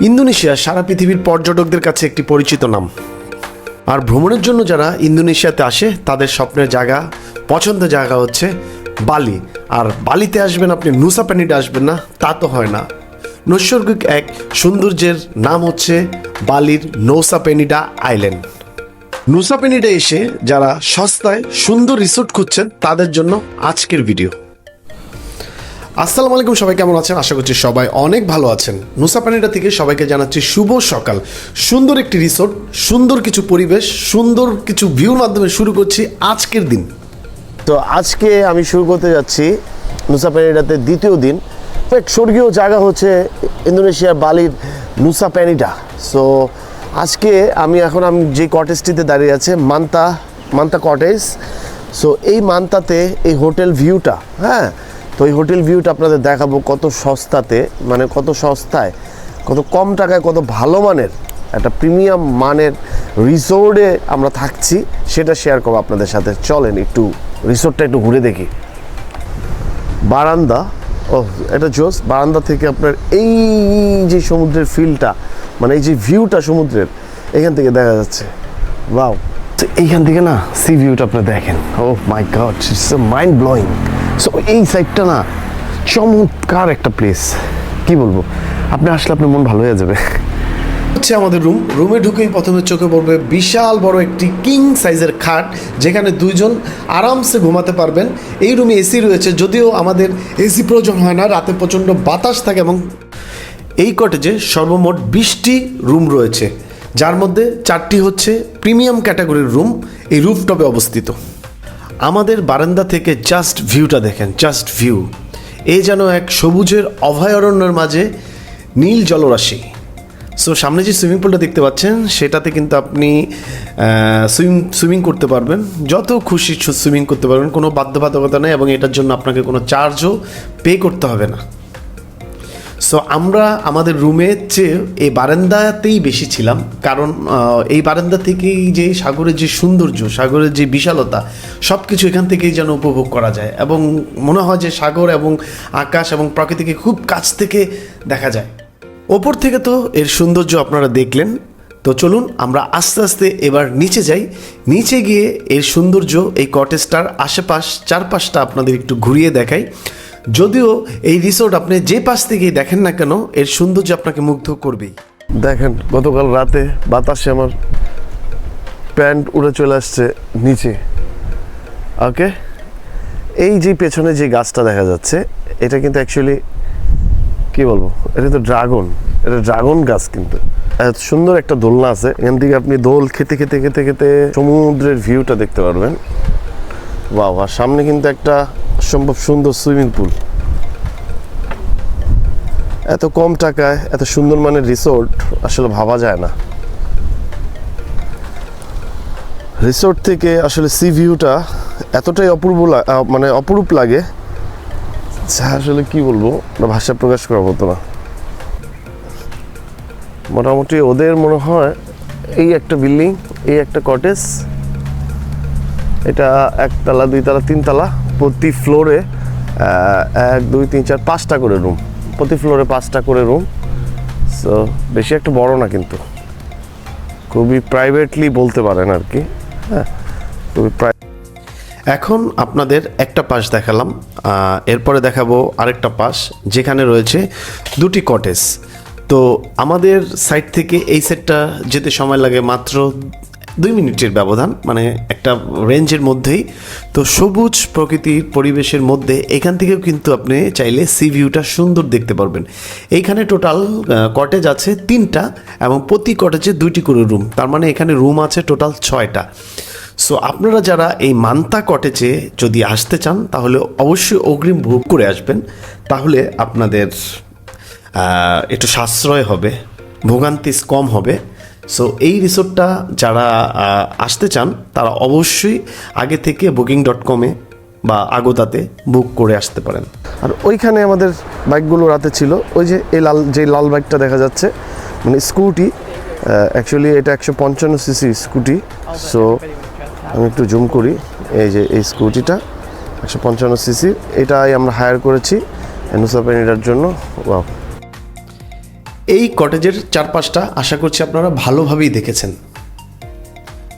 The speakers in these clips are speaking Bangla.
ইন্দোনেশিয়া সারা পৃথিবীর পর্যটকদের কাছে একটি পরিচিত নাম। আর ভ্রমণের জন্য যারা ইন্দোনেশিয়াতে আসে, তাদের স্বপ্নের জায়গা, পছন্দের জায়গা হচ্ছে বালি। আর বালিতে আসবেন আপনি, নুসা প্যানিতে আসবেন না, তা তো হয় না। নৈসর্গিক এক সৌন্দর্যের নাম হচ্ছে বালির নৌসা পেনিডা আইল্যান্ড। নুসা পেনিডা এসে যারা সস্তায় সুন্দর রিসোর্ট খুঁজছেন, তাদের জন্য আজকের ভিডিও। আসসালামু আলাইকুম, সবাই কেমন আছেন? আশা করছি সবাই অনেক ভালো আছেন। নুসাপানিটা থেকে সবাইকে জানাচ্ছি শুভ সকাল। সুন্দর একটি রিসোর্ট সুন্দর কিছু পরিবেশ, সুন্দর কিছু ভিউর মাধ্যমে শুরু করছি আজকের দিন। তো আজকে আমি শুরু করতে যাচ্ছি নুসা প্যানিডাতে দ্বিতীয় দিন। এক স্বর্গীয় জায়গা হচ্ছে ইন্দোনেশিয়ার বালির নুসা প্যানিডা সো আজকে আমি এখন আমি যে কটেজটিতে দাঁড়িয়ে আছে, মান্তা মান্তা কটেজ সো এই মান্তাতে এই হোটেল ভিউটা হ্যাঁ তো এই হোটেল ভিউটা আপনাদের দেখাবো কত সস্তাতে মানে কত সস্তায়, কত কম টাকায়, কত ভালো মানের, একটা প্রিমিয়াম মানের রিসোর্টে আমরা থাকছি, সেটা শেয়ার করব আপনাদের সাথে। চলেন একটু রিসোর্টটা একটু ঘুরে দেখি। বারান্দা ও এটা জোস বারান্দা থেকে আপনার এই যে সমুদ্রের ফিলটা মানে এই যে ভিউটা সমুদ্রের, এখান থেকে দেখা যাচ্ছে। বাও এইখান থেকে না সি ভিউটা আপনি দেখেন। ও my god it's mind blowing so এই সাইডটা না চমৎকার একটা প্লেস কি বলব? আপনি আসলে আপনার মন ভালো হয়ে যাবে। হচ্ছে আমাদের রুম রুমে ঢুকেই প্রথমে চোখে পড়বে বিশাল বড় একটি কিং সাইজের খাট, যেখানে দুইজন আরামসে ঘুমাতে পারবেন। এই রুমে এসি রয়েছে, যদিও আমাদের এসি প্রয়োজন হয় না, রাতে প্রচণ্ড বাতাস থাকে এবং এই কটেজে সর্বমোট বিশটি রুম রয়েছে। যার মধ্যে চারটি হচ্ছে প্রিমিয়াম ক্যাটাগরির রুম এই রুফটপে অবস্থিত। আমাদের বারান্দা থেকে জাস্ট ভিউটা দেখেন জাস্ট ভিউ এই যেন এক সবুজের অভয়ারণ্যের মাঝে নীল জলরাশি। সো সামনে যে সুইমিং পুলটা দেখতে পাচ্ছেন, সেটাতে কিন্তু আপনি সুইমিং সুইমিং করতে পারবেন। যত খুশি সুইমিং করতে পারবেন, কোনো বাধ্যবাধকতা নেই এবং এটার জন্য আপনাকে কোনো চার্জও পে করতে হবে না। সো আমরা আমাদের রুমের চেয়ে এই বারান্দাতেই বেশি ছিলাম। কারণ এই বারান্দা থেকেই যে সাগরের যে সৌন্দর্য, সাগরের যে বিশালতা সব কিছু এখান থেকেই যেন উপভোগ করা যায়। এবং মনে হয় যে সাগর এবং আকাশ এবং প্রকৃতিকে খুব কাছ থেকে দেখা যায়। ওপর থেকে তো এর সৌন্দর্য আপনারা দেখলেন। তো চলুন, আমরা আস্তে আস্তে এবার নিচে যাই। নিচে গিয়ে এর সৌন্দর্য, এই কটেজটার আশেপাশ, চারপাশটা আপনাদের একটু ঘুরিয়ে দেখাই। যদিও এই রিসোর্ট আপনি যে পাশ থেকেই দেখেন না কেন, এর সৌন্দর্য আপনাকে মুগ্ধ করবেই। দেখেন, গতকাল রাতে বাতাসে আমার প্যান্ট উড়ে চলে আসছে নিচে। ওকে? এই যে পেছনে যে গাছটা দেখা যাচ্ছে, এটা কিন্তু অ্যাকচুয়ালি কি বলব? এটা তো ড্রাগন। এটা ড্রাগন গাছ কিন্তু। এত সুন্দর একটা দোলনা আছে। এখান থেকে আপনি দোল খেতে খেতে খেতে খেতে সমুদ্রের ভিউটা দেখতে পারবেন। আর সামনে কিন্তু একটা সম্ভব সুন্দর সুইমিং পুল। এত কম টাকায়, এত সুন্দর মানের রিসোর্ট আসলে ভাবা যায় না। রিসোর্ট থেকে আসলে সি ভিউটা এতটাই অপূর্ব মানে অপরূপ লাগে যা আসলে কি বলব ভাষা প্রকাশ করা হতো না। মোটামুটি ওদের মনে হয় এই একটা বিল্ডিং, এই একটা কটেজ, এটা একতলা, দুইতলা, তিনতলা। প্রতি ফ্লোরে এক, দুই, তিন, চার, পাঁচটা করে রুম প্রতি ফ্লোরে পাঁচটা করে রুম সো বেশি একটা বড় না কিন্তু। খুবই প্রাইভেটলি বলতে পারেন আর কি। হ্যাঁ খুবই এখন আপনাদের একটা পাশ দেখালাম। এরপরে দেখাবো আরেকটা পাশ, যেখানে রয়েছে দুটি কটেজ তো আমাদের সাইড থেকে এই সেটটা যেতে সময় লাগে মাত্র দুই মিনিটের ব্যবধান মানে একটা রেঞ্জের মধ্যেই। তো সবুজ প্রকৃতির পরিবেশের মধ্যে এখান থেকেও কিন্তু আপনি চাইলে সি ভিউটা সুন্দর দেখতে পারবেন। এইখানে টোটাল কটেজ আছে তিনটা এবং প্রতি কটেজে দুইটি করে রুম তার মানে এখানে রুম আছে টোটাল ছয়টা। সো আপনারা যারা এই মান্তা কটেজে যদি আসতে চান, তাহলে অবশ্যই অগ্রিম বুক করে আসবেন। তাহলে আপনাদের একটু সাশ্রয় হবে, ভোগান্তিস কম হবে। সো এই রিসোর্টটা যারা আসতে চান, তারা অবশ্যই আগে থেকে বুকিং ডট কমে বা আগোদাতে বুক করে আসতে পারেন। আর ওইখানে আমাদের বাইকগুলো রাতে ছিল। ওই যে, এই লাল, যে লাল বাইকটা দেখা যাচ্ছে মানে স্কুটি অ্যাকচুয়ালি এটা একশো পঞ্চান্ন সিসি স্কুটি সো আমি একটু জুম করি। এই যে, এই স্কুটিটা একশো পঞ্চান্ন সিসি এটাই আমরা হায়ার করেছি নুসাপেনিটার জন্য। এই কটেজের চারপাশটা আশা করছি আপনারা ভালোভাবেই দেখেছেন।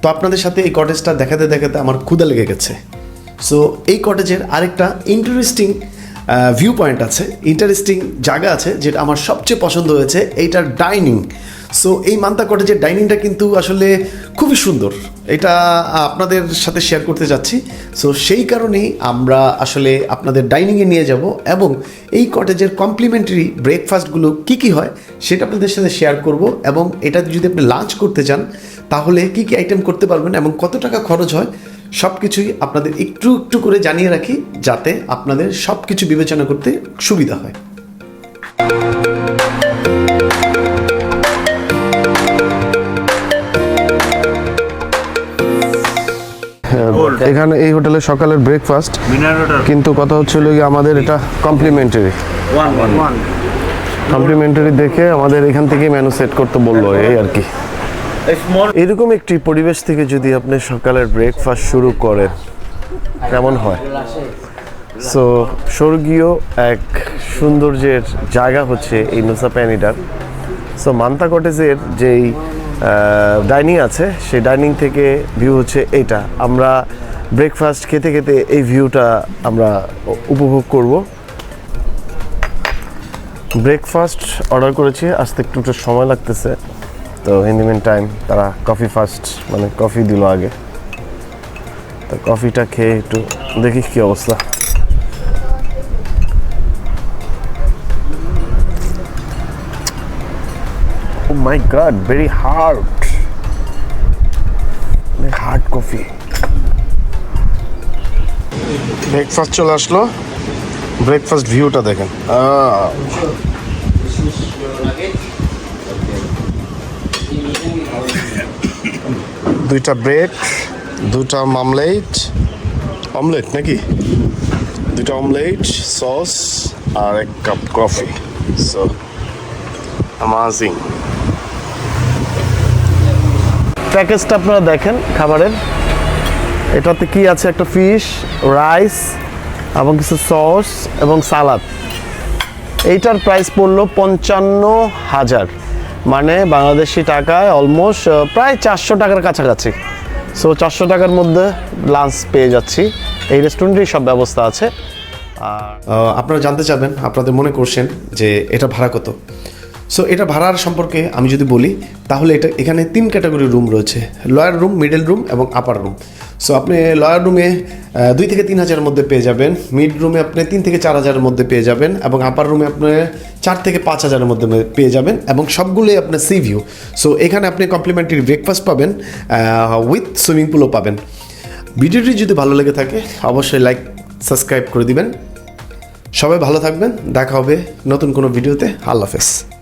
তো আপনাদের সাথে এই কটেজটা দেখাতে দেখাতে আমার ক্ষুদা লেগে গেছে। সো এই কটেজের আরেকটা ইন্টারেস্টিং ভিউ পয়েন্ট আছে ইন্টারেস্টিং জায়গা আছে, যেটা আমার সবচেয়ে পছন্দ হয়েছে, এইটার ডাইনিং সো এই মান্তা কটেজের ডাইনিংটা কিন্তু আসলে খুবই সুন্দর। এটা আপনাদের সাথে শেয়ার করতে যাচ্ছি। সো সেই কারণেই আমরা আসলে আপনাদের ডাইনিংয়ে নিয়ে যাব এবং এই কটেজের কমপ্লিমেন্টারি ব্রেকফাস্টগুলো কী কী হয় সেটা আপনাদের সাথে শেয়ার করব এবং এটা যদি আপনি লাঞ্চ করতে চান, তাহলে কী কী আইটেম করতে পারবেন এবং কত টাকা খরচ হয় সব কিছুই আপনাদের একটু একটু করে জানিয়ে রাখি যাতে আপনাদের সব কিছু বিবেচনা করতে সুবিধা হয়। এখানে এই হোটেলে সকালের ব্রেকফাস্ট কিন্তু কথা হচ্ছিল কি আমাদের এটা complimentary one one one complimentary দেখে আমাদের এখান থেকে মেনু সেট করতে বলল এই আর কি। এরকম একটি পরিবেশ থেকে যদি আপনি সকালের ব্রেকফাস্ট শুরু করেন কেমন হয়? সো স্বর্গীয় এক সৌন্দর্যের জায়গা হচ্ছে এই নুসা প্যানিডার সো মান্তা কটেজের যেই ডাইনিং আছে। সেই ডাইনিং থেকে ভিউ হচ্ছে এইটা আমরা ব্রেকফাস্ট খেতে খেতে এই ভিউটা আমরা উপভোগ করব। ব্রেকফাস্ট অর্ডার করেছি। আসতে একটু একটু সময় লাগতেছে। তো ইন দি মিন টাইম তারা কফি ফার্স্ট মানে কফি দিল আগে। তো কফিটা খেয়ে একটু দেখি কী অবস্থা। ও my god very hard hard coffee breakfast চলে আসলো। ব্রেকফাস্ট ভিউটা দেখেন। আহ দুইটা ব্রেড দুটা মামলেট অমলেট নাকি? দুটা অমলেট সস আর এক কাপ কফি সো আমাজিং প্যাকেজটা আপনারা দেখেন খাবারের। এটাতে কি আছে? একটা ফিশ, রাইস এবং কিছু সস এবং সালাদ। এইটার প্রাইস পড়ল পঞ্চান্ন হাজার। মানে বাংলাদেশি টাকায় অলমোস্ট প্রায় চারশো টাকার কাছাকাছি। সো চারশো টাকার মধ্যে লাঞ্চ পেয়ে যাচ্ছি। এই রেস্টুরেন্টেই সব ব্যবস্থা আছে। আর আপনারা জানতে চাবেন আপনাদের মনে করছেন যে এটা ভাড়া কত? সো এটা ভাড়ার সম্পর্কে আমি যদি বলি, তাহলে এটা এখানে তিন ক্যাটাগরির রুম রয়েছে লয়ার রুম মিডল রুম এবং আপার রুম সো আপনি লয়ার রুমে দুই থেকে তিন হাজারের মধ্যে পেয়ে যাবেন মিড রুমে আপনি তিন থেকে চার হাজারের মধ্যে পেয়ে যাবেন এবং আপার রুমে আপনি চার থেকে পাঁচ হাজারের মধ্যে পেয়ে যাবেন এবং সবগুলোই আপনার সি ভিউ সো এখানে আপনি কমপ্লিমেন্টারি ব্রেকফাস্ট পাবেন উইথ সুইমিং পুলও পাবেন। ভিডিওটি যদি ভালো লেগে থাকে, অবশ্যই লাইক সাবস্ক্রাইব করে দিবেন। সবাই ভালো থাকবেন, দেখা হবে নতুন কোনো ভিডিওতে। আল্লাহ হাফেজ।